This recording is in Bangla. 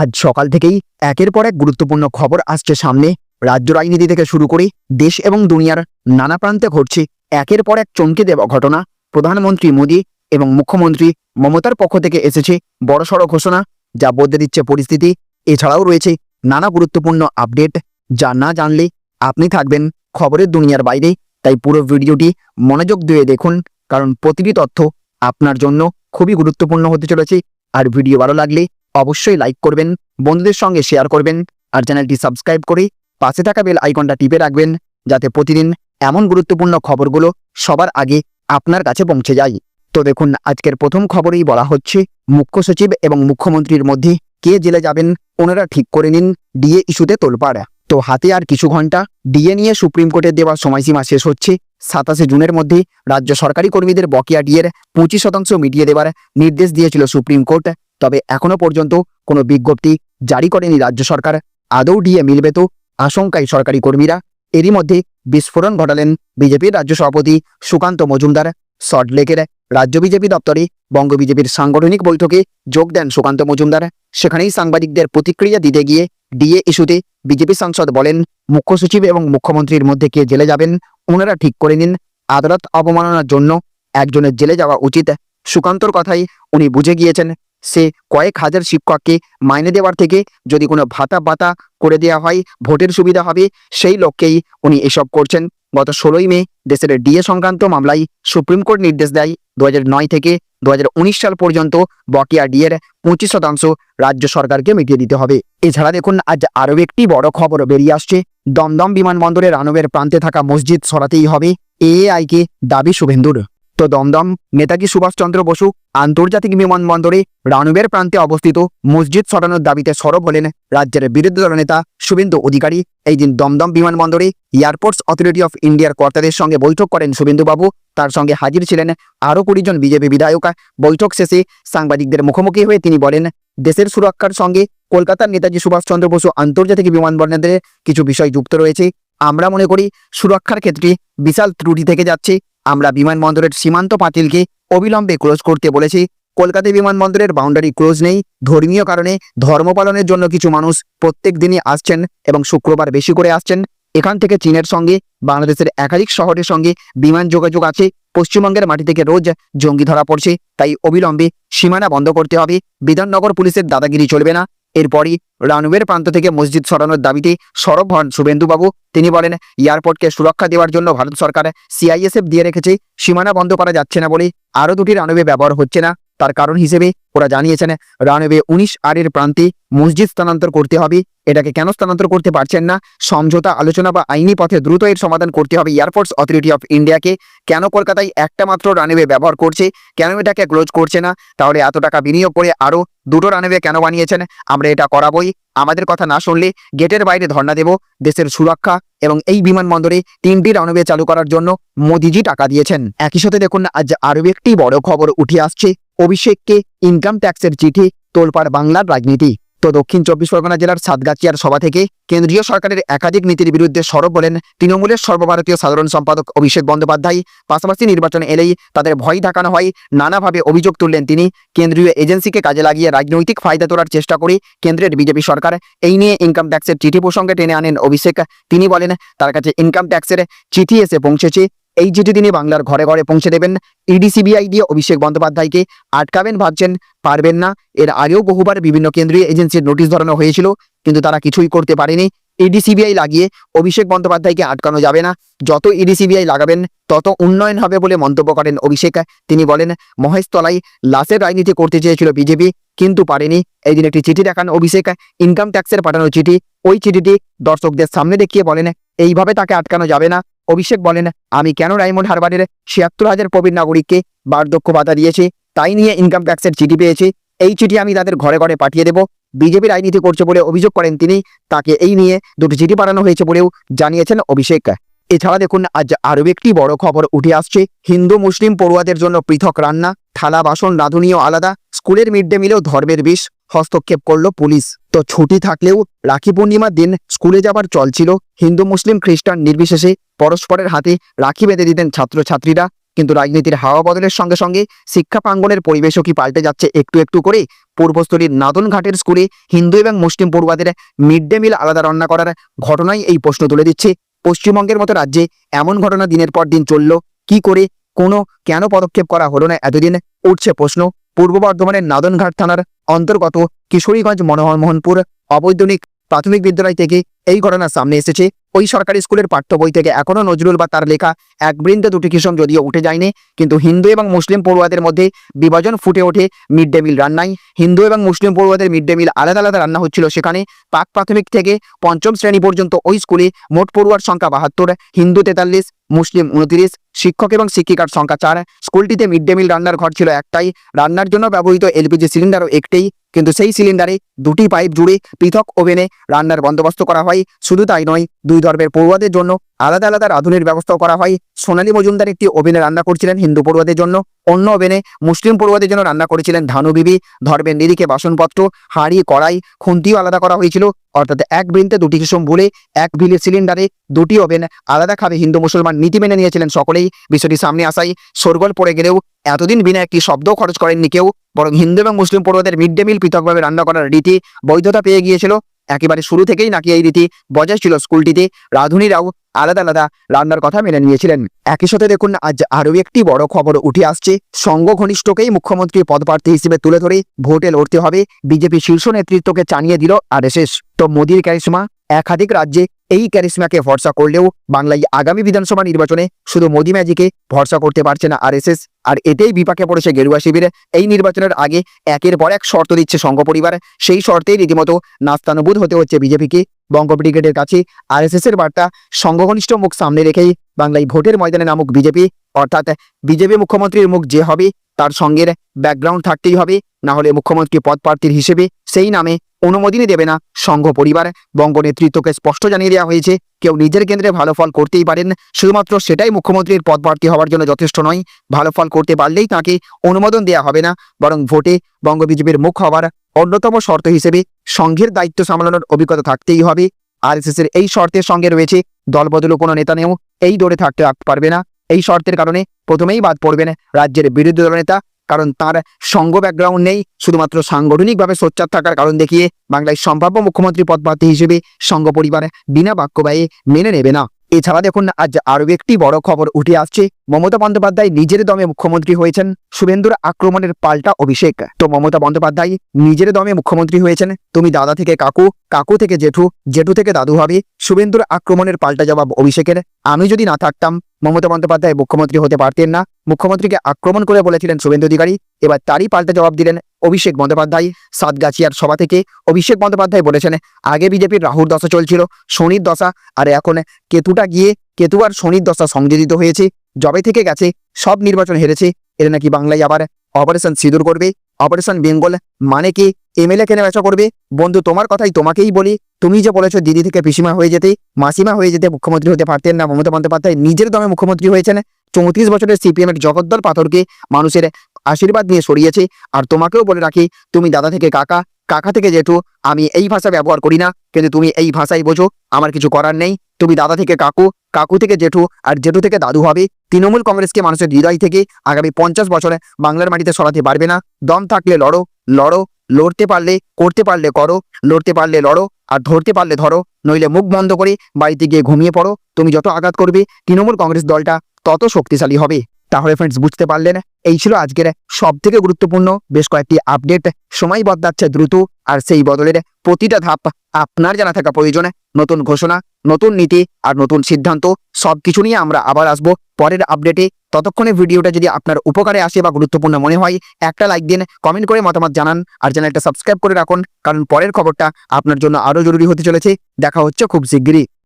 আজ সকাল থেকেই একের পর এক গুরুত্বপূর্ণ খবর আসছে সামনে। রাজ্য রাজনীতি থেকে শুরু করে দেশ এবং দুনিয়ার নানা প্রান্তে ঘটছে একের পর এক চমকে দেওয়া ঘটনা। প্রধানমন্ত্রী মোদী এবং মুখ্যমন্ত্রী মমতার পক্ষ থেকে এসেছে বড়সড় ঘোষণা, যা বদলে দিচ্ছে পরিস্থিতি। এছাড়াও রয়েছে নানা গুরুত্বপূর্ণ আপডেট, যা না জানলে আপনি থাকবেন খবরের দুনিয়ার বাইরে। তাই পুরো ভিডিওটি মনোযোগ দিয়ে দেখুন, কারণ প্রতিটি তথ্য আপনার জন্য খুবই গুরুত্বপূর্ণ হতে চলেছে। আর ভিডিও ভালো লাগলে অবশ্যই লাইক করবেন, বন্ধুদের সঙ্গে শেয়ার করবেন, আর চ্যানেলটি সাবস্ক্রাইব করে পাশে থাকা বেল আইকনটা টিপে রাখবেন, যাতে প্রতিদিন এমন গুরুত্বপূর্ণ খবরগুলো সবার আগে আপনার কাছে পৌঁছে যায়। তো দেখুন, আজকের প্রথম খবরেই বলা হচ্ছে, মুখ্য সচিব এবং মুখ্যমন্ত্রীর মধ্যে কে জেলে যাবেন ওনারা ঠিক করে নিন, ডিএ ইস্যুতে তোলপাড়া। তো হাতে আর কিছু ঘণ্টা, ডিএ নিয়ে সুপ্রিম কোর্টের দেওয়া সময়সীমা শেষ হচ্ছে। সাতাশে জুনের মধ্যে রাজ্য সরকারি কর্মীদের বকেয়া ডিএর পঁচিশ শতাংশ মিটিয়ে দেওয়ার নির্দেশ দিয়েছিল সুপ্রিম কোর্ট। তবে এখনও পর্যন্ত কোনো বিজ্ঞপ্তি জারি করেনি রাজ্য সরকার। আদৌ ডিএ মিলবে তো? আশঙ্কায় সরকারি কর্মীরা এরই মধ্যে বিস্ফোরণ ঘটালেন বিজেপির রাজ্য সভাপতি সুকান্ত মজুমদার। সল্টলেকের রাজ্য বিজেপি দপ্তরে বঙ্গ বিজেপির সাংগঠনিক বৈঠকে যোগ দেন সুকান্ত মজুমদার। সেখানেই সাংবাদিকদের প্রতিক্রিয়া দিতে গিয়ে ডিএ ইস্যুতে বিজেপি সাংসদ বলেন, মুখ্য সচিব এবং মুখ্যমন্ত্রীর মধ্যে কে জেলে যাবেন, ওনারা ঠিক করে নিন। আদালত অবমাননার জন্য একজনের জেলে যাওয়া উচিত। সুকান্তর কথাই উনি বুঝে গিয়েছেন। সে কয়েক হাজার শিক্ষককে মাইনে দেওয়ার থেকে যদি কোনো ভাতা ভাতা করে দেওয়া হয়, ভোটের সুবিধা হবে, সেই লক্ষ্যেই উনি এসব করছেন। গত ষোলোই মে দেশের ডিএ সংক্রান্ত মামলায় সুপ্রিম কোর্ট নির্দেশ দেয় দু নয় থেকে দুহাজার উনিশ সাল পর্যন্ত বকেয়া ডিএর পঁচিশ শতাংশ রাজ্য সরকারকে মিটিয়ে দিতে হবে। এছাড়া দেখুন, আজ আরও একটি বড় খবর বেরিয়ে আসছে। দমদম বিমানবন্দরের আনবের প্রান্তে থাকা মসজিদ সরাতেই হবে। এআইকে দাবি শুভেন্দুর। তো দমদম নেতাজি সুভাষচন্দ্র বসু আন্তর্জাতিক বিমানবন্দরে রানুবের প্রান্তে অবস্থিত মসজিদ সরানোর দাবিতে সরব হলেন রাজ্যের বিরোধী দলনেতা শুভেন্দু অধিকারী। এই দিন দমদম বিমানবন্দরে এয়ারপোর্টস অথরিটি অফ ইন্ডিয়ার কর্তাদের সঙ্গে বৈঠক করেন শুভেন্দুবাবু। তার সঙ্গে হাজির ছিলেন আরও কুড়িজন বিজেপি বিধায়ক। বৈঠক শেষে সাংবাদিকদের মুখোমুখি হয়ে তিনি বলেন, দেশের সুরক্ষার সঙ্গে কলকাতার নেতাজি সুভাষচন্দ্র বসু আন্তর্জাতিক বিমানবন্দরে কিছু বিষয় যুক্ত রয়েছে। আমরা মনে করি সুরক্ষার ক্ষেত্রে বিশাল ত্রুটি থেকে যাচ্ছে। আমরা বিমানবন্দরের সীমান্ত পাঁচিলকে অবিলম্বে ক্লোজ করতে বলেছি। কলকাতা বিমানবন্দরের বাউন্ডারি ক্লোজ নেই। ধর্মীয় কারণে ধর্ম পালনের জন্য কিছু মানুষ প্রত্যেক দিনই আসছেন এবং শুক্রবার বেশি করে আসছেন। এখান থেকে চীনের সঙ্গে, বাংলাদেশের একাধিক শহরের সঙ্গে বিমান যোগাযোগ আছে। পশ্চিমবঙ্গের মাটি থেকে রোজ জঙ্গি ধরা পড়ছে। তাই অবিলম্বে সীমানা বন্ধ করতে হবে। বিধাননগর পুলিশের দাদাগিরি চলবে না। এরপরই রানওয়ের প্রান্ত থেকে মসজিদ সরানোর দাবিতে সরব হন শুভেন্দুবাবু। তিনি বলেন, এয়ারপোর্টকে সুরক্ষা দেওয়ার জন্য ভারত সরকার সিআইএসএফ দিয়ে রেখেছে, সীমানা বন্ধ করা যাচ্ছে না বলে আরও দুটি রানওয়ে ব্যবহার হচ্ছে না। তার কারণ হিসেবে ওরা জানিয়েছেন, রানওয়ে উনিশ আর এর প্রান্তে মসজিদ স্থানান্তর করতে হবে। এটাকে কেন স্থানান্তর করতে পারছেন না? সমঝোতা, আলোচনা বা আইনি পথে দ্রুত এর সমাধান করতে হবে এয়ারফোর্স অথরিটি অফ ইন্ডিয়াকে কেন কলকাতায় একটা মাত্র রানওয়ে ব্যবহার করছে? কেন এটাকে ক্লোজ করছে না? তাহলে এত টাকা বিনিয়োগ করে আরও দুটো রানওয়ে কেন বানিয়েছেন? আমরা এটা করাবই। আমাদের কথা না শুনলে গেটের বাইরে ধর্ণা দেব, দেশের সুরক্ষা এবং এই বিমানবন্দরে তিনটি রানওয়ে চালু করার জন্য মোদিজি টাকা দিয়েছেন। একই সাথে দেখুন, আজ আরও একটি বড় খবর উঠে আসছে। অভিষেককে ইনকাম ট্যাক্সের চিঠি, তোলপাড় বাংলার রাজনীতি। তো দক্ষিণ চব্বিশ পরগনা জেলার সাতগাছিয়ার সভা থেকে কেন্দ্রীয় সরকারের একাধিক নীতির বিরুদ্ধে সরব বলেন তৃণমূলের সর্বভারতীয় সাধারণ সম্পাদক অভিষেক বন্দ্যোপাধ্যায়। পাশাপাশি নির্বাচনে এলেই তাদের ভয় দেখানো হয়। নানাভাবে অভিযোগ তুললেন তিনি। কেন্দ্রীয় এজেন্সিকে কাজে লাগিয়ে রাজনৈতিক ফায়দা তোলার চেষ্টা করে কেন্দ্রের বিজেপি সরকার এই নিয়ে ইনকাম ট্যাক্সের চিঠি প্রসঙ্গে টেনে আনেন অভিষেক। তিনি বলেন, তার কাছে ইনকাম ট্যাক্সের চিঠি এসে পৌঁছেছে। এই চিঠি তিনি বাংলার ঘরে ঘরে পৌঁছে দেবেন। ইডিসিবিআই দিয়ে অভিষেক বন্দ্যোপাধ্যায়কে আটকাবেন, ভাবছেন পারবেন না। এর আগেও বহুবার বিভিন্ন কেন্দ্রীয় এজেন্সির নোটিশ ধরানো হয়েছিল, কিন্তু তারা কিছুই করতে পারেনি। ইডিসিবিআই লাগিয়ে অভিষেক বন্দ্যোপাধ্যায়কে আটকানো যাবে না। যত ইডিসিবিআই লাগাবেন, তত উন্নয়ন হবে বলে মন্তব্য করেন অভিষেক। তিনি বলেন, মহেশতলায় লাশের রাজনীতি করতে চেয়েছিল বিজেপি, কিন্তু পারেনি। এই দিন একটি চিঠি দেখান অভিষেক। ইনকাম ট্যাক্সের পাঠানো চিঠি। ওই চিঠিটি দর্শকদের সামনে দেখিয়ে বলেন, এইভাবে তাকে আটকানো যাবে না। অভিষেক বলেন, আমি কেন ডায়মন্ড হারবারের ছিয়াত্তর হাজার প্রবীণ নাগরিককে বার্ধক্য ভাতা দিয়েছি? তাই নিয়ে ইনকাম ট্যাক্সের চিঠি পেয়েছি। এই চিঠি আমি তাদের ঘরে ঘরে পাঠিয়ে দেব। বিজেপি রাজনীতি করছে বলে অভিযোগ করেন তিনি। তাকে এই নিয়ে দুটি চিঠি পাঠানো হয়েছে বলেও জানিয়েছেন অভিষেক। এছাড়া দেখুন, আজ আরও একটি বড় খবর উঠে আসছে। হিন্দু, মুসলিম পড়ুয়াদের জন্য পৃথক রান্না, থালা, বাসন রাঁধুনিও আলাদা। স্কুলের মিড ডে মিলেও ধর্মের বিষ হস্তক্ষেপ করল পুলিশ। তো ছুটি থাকলেও রাখি পূর্ণিমার দিন স্কুলে যাবার চল ছিল। হিন্দু, মুসলিম, খ্রিস্টান নির্বিশেষে পরস্পরের হাতে রাখি বেঁধে দিতেন ছাত্রছাত্রীরা। কিন্তু রাজনীতির হাওয়া বদলের সঙ্গে সঙ্গে শিক্ষা প্রাঙ্গনের পরিবেশও কি পাল্টে যাচ্ছে একটু একটু করে? পূর্বস্থলীর নাদনঘাটের স্কুলে হিন্দু এবং মুসলিম পড়ুয়াদের মিড ডে মিল আলাদা রান্না করার ঘটনাই এই প্রশ্ন তুলে দিচ্ছে। পশ্চিমবঙ্গের মতো রাজ্যে এমন ঘটনা দিনের পর দিন চলল। কি করে, কোনো, কেন পদক্ষেপ করা হলো না এতদিন? উঠছে প্রশ্ন। পূর্ব বর্ধমানের নাদনঘাট থানার অন্তর্গত কিশোরীগঞ্জ মনোহরমোহনপুর অবৈতনিক প্রাথমিক বিদ্যালয় থেকে এই ঘটনা সামনে এসেছে। ওই সরকারি স্কুলের পাঠ্য বই থেকে এখনও নজরুল বা তার লেখা এক বৃন্দে দুটি কিসম যদিও উঠে যায়নি, কিন্তু হিন্দু এবং মুসলিম পড়ুয়াদের মধ্যে বিভাজন ফুটে ওঠে মিড ডে মিল রান্নায়। হিন্দু এবং মুসলিম পড়ুয়াদের মিড ডে মিল আলাদা আলাদা রান্না হচ্ছিল সেখানে। পাক প্রাথমিক থেকে পঞ্চম শ্রেণি পর্যন্ত ওই স্কুলে মোট পড়ুয়ার সংখ্যা বাহাত্তর, হিন্দু তেতাল্লিশ মুসলিম উনত্রিশ, শিক্ষক এবং শিক্ষিকার সংখ্যা চার। স্কুলটিতে মিড ডে মিল রান্নার ঘর ছিল একটাই। রান্নার জন্য ব্যবহৃত এলপিজি সিলিন্ডারও একটাই কিন্তু সেই সিলিন্ডারে দুটি পাইপ জুড়ে পৃথক ওভেনে রান্নার বন্দোবস্ত করা হয়। শুধু তাই নয়, দুই ধর্মের পড়ুয়াদের জন্য আলাদা আলাদা রাঁধুনির ব্যবস্থাও করা হয়। সোনালী মজুমদার একটি ওভেনে রান্না করছিলেন হিন্দু পড়ুয়াদের জন্য। অন্য ওভেনে মুসলিম পড়ুয়াদের জন্য রান্না করেছিলেন ধানু বিবি। ধর্মের নিরিখে বাসনপত্র, হাঁড়ি, কড়াই, খুন্তিও আলাদা করা হয়েছিল। অর্থাৎ এক বৃন্তে দুটি কিসম ভুলে এক ভিলের সিলিন্ডারে দুটি ওভেন আলাদা খাবে হিন্দু মুসলমান নীতি মেনে নিয়েছিলেন সকলেই। বিষয়টি সামনে আসাই সরগোল পড়ে গেলেও এতদিন বিনা একটি শব্দও খরচ করেননি কেউ। বরং হিন্দু এবং মুসলিম পড়ুয়াদের মিড ডে মিল পৃথকভাবে রান্না করার রীতি, বৈধতা পেয়ে গিয়েছিল। একেবারে শুরু থেকেই নাকি এই রীতি বজায় ছিল স্কুলটিতে। রাঁধুনিরাও আলাদা আলাদা রান্নার কথা মেনে নিয়েছিলেন। একই সাথে দেখুন, আজ আরও একটি বড় খবর উঠে আসছে। সঙ্গ ঘনিষ্ঠকেই মুখ্যমন্ত্রী পদপ্রার্থী হিসেবে তুলে ধরে ভোটে লড়তে হবে। বিজেপি শীর্ষ নেতৃত্বকে জানিয়ে দিল আরএসএস। তো মোদীর ক্যারিশমা একাধিক রাজ্যে এই ক্যারিসমাকে ভরসা করলেও বাংলায় আগামী বিধানসভা নির্বাচনে শুধু মোদি ম্যাজিকে ভরসা করতে পারছে না আরএসএস। আর এতেই বিপাকে পড়েছে গেরুয়া শিবির। এই নির্বাচনের আগে একের পর এক শর্ত দিচ্ছে সংঘ পরিবার। সেই শর্তেই রীতিমতো নাস্তানুবোধ হতে হচ্ছে বিজেপিকে। বঙ্গ ব্রিগেডের কাছে আরএসএস এর বার্তা সংঘঘনিষ্ঠ মুখ সামনে রেখেই বাংলায় ভোটের ময়দানে নামুক বিজেপি। অর্থাৎ বিজেপি মুখ্যমন্ত্রীর মুখ যে হবে, তার সঙ্গের ব্যাকগ্রাউন্ড থাকতেই হবে। না হলে মুখ্যমন্ত্রী পদ প্রার্থীর হিসেবে সেই নামে অনুমোদনই দেবে না সংঘ পরিবার। বঙ্গ নেতৃত্বকে স্পষ্ট জানিয়ে দেওয়া হয়েছে, কেউ নিজের কেন্দ্রে ভালো ফল করতেই পারেন। শুধুমাত্র সেটাই মুখ্যমন্ত্রীর পদ প্রার্থী হওয়ার জন্য যথেষ্ট নয়, ভালো ফল করতে পারলেই তাকে অনুমোদন দেওয়া হবে না। বরং ভোটে বঙ্গ বিজেপির মুখ হওয়ার অন্যতম শর্ত হিসেবে সংঘের দায়িত্ব সামলানোর অভিজ্ঞতা থাকতেই হবে। আরএসএস এর এই শর্তের সঙ্গে রয়েছে দলবদলও কোনো নেতা নেও। এই দৌড়ে থাকতে পারবে না। এই শর্তের কারণে প্রথমেই বাদ পড়বেন রাজ্যের বিরোধী দলনেতা কারণ তার সঙ্গ ব্যাকগ্রাউন্ড নেই। শুধুমাত্র সাংগঠনিকভাবে সোচ্চার থাকার কারণ দেখিয়ে বাংলায় সম্ভাব্য মুখ্যমন্ত্রী পদপ্রার্থী হিসেবে সংঘ পরিবার বিনা বাক্য ব্যয়ে মেনে নেবে না। এছাড়া দেখুন, আজ আরও একটি বড় খবর উঠে আসছে। মমতা বন্দ্যোপাধ্যায় নিজের দমে মুখ্যমন্ত্রী হয়েছেন। শুভেন্দুর আক্রমণের পাল্টা অভিষেক। তো মমতা বন্দ্যোপাধ্যায় নিজের দমে মুখ্যমন্ত্রী হয়েছেন। তুমি দাদা থেকে কাকু কাকু থেকে জেঠু জেঠু থেকে দাদু হবে। শুভেন্দুর আক্রমণের পাল্টা জবাব অভিষেকের। আমি যদি না থাকতাম মমতা বন্দ্যোপাধ্যায় মুখ্যমন্ত্রী হতে পারতেন না। মুখ্যমন্ত্রীকে আক্রমণ করে বলেছিলেন শুভেন্দু অধিকারী। এবার তারই পাল্টা জবাব দিলেন অভিষেক বন্দ্যোপাধ্যায়। সাতগাছিয়ার সভা থেকে অভিষেক বন্দ্যোপাধ্যায় বলেছেন, আগে বিজেপির রাহুর দশা চলছিল, শনির দশা, আর এখন কেতুটা গিয়ে কেতু আর শনির দশা সংযোজিত হয়েছে। জবে থেকে গেছে, সব নির্বাচন হেরেছে। এরা নাকি বাংলায় আবার অপারেশন সিঁদুর করবে। অপারেশন বেঙ্গল মানে কি? এমএলএ কেনে বেচা করবে? বন্ধু, তোমার কথাই তোমাকেই বলি। তুমি যে বলেছ দিদি থেকে পিসিমা হয়ে যেতে, মাসিমা হয়ে যেতে, মুখ্যমন্ত্রী হতে পারতেন না, মমতা বন্দ্যোপাধ্যায় নিজের দমে মুখ্যমন্ত্রী হয়েছেন। চৌত্রিশ বছরের সিপিএম এর জগদ্দল পাথরকে মানুষের আশীর্বাদ নিয়ে সরিয়েছে। আর তোমাকেও বলে রাখি, তুমি দাদা থেকে কাকা কাকা থেকে জেঠু, আমি এই ভাষা ব্যবহার করি না, কিন্তু তুমি এই ভাষাই বোঝো, আমার কিছু করার নেই। তুমি দাদা থেকে কাকু কাকু থেকে জেঠু আর জেঠু থেকে দাদু হবে। তৃণমূল কংগ্রেসকে মানুষের হৃদয় থেকে আগামী পঞ্চাশ বছরে বাংলার মাটিতে সরাতে পারবে না। দম থাকলে লড়ো লড়ো, লড়তে পারলে, করতে পারলে করো, লড়তে পারলে লড়ো আর ধরতে পারলে ধরো, নইলে মুখ বন্ধ করে বাড়িতে গিয়ে ঘুমিয়ে পড়ো। তুমি যত আঘাত করবে, তৃণমূল কংগ্রেস দলটা তত শক্তিশালী হবে। তাহলে ফ্রেন্ডস বুঝতে পারলেন, এই ছিল আজকের সব থেকে গুরুত্বপূর্ণ, বেশ কয়েকটি আপডেট সময় বদলাচ্ছে দ্রুত, আর সেই বদলের প্রতিটা ধাপ আপনার জানা থাকা প্রয়োজন। নতুন ঘোষণা, নতুন নীতি, আর নতুন সিদ্ধান্ত, সবকিছু নিয়ে আমরা আবার আসব পরের আপডেটে ততক্ষণে ভিডিওটা যদি আপনার উপকারে আসে বা গুরুত্বপূর্ণ মনে হয়, একটা লাইক দিন কমেন্ট করে মতামত জানান, আর চ্যানেলটা সাবস্ক্রাইব করে রাখুন, কারণ পরের খবরটা আপনার জন্য আরও জরুরি হতে চলেছে। দেখা হচ্ছে খুব শিগগিরই।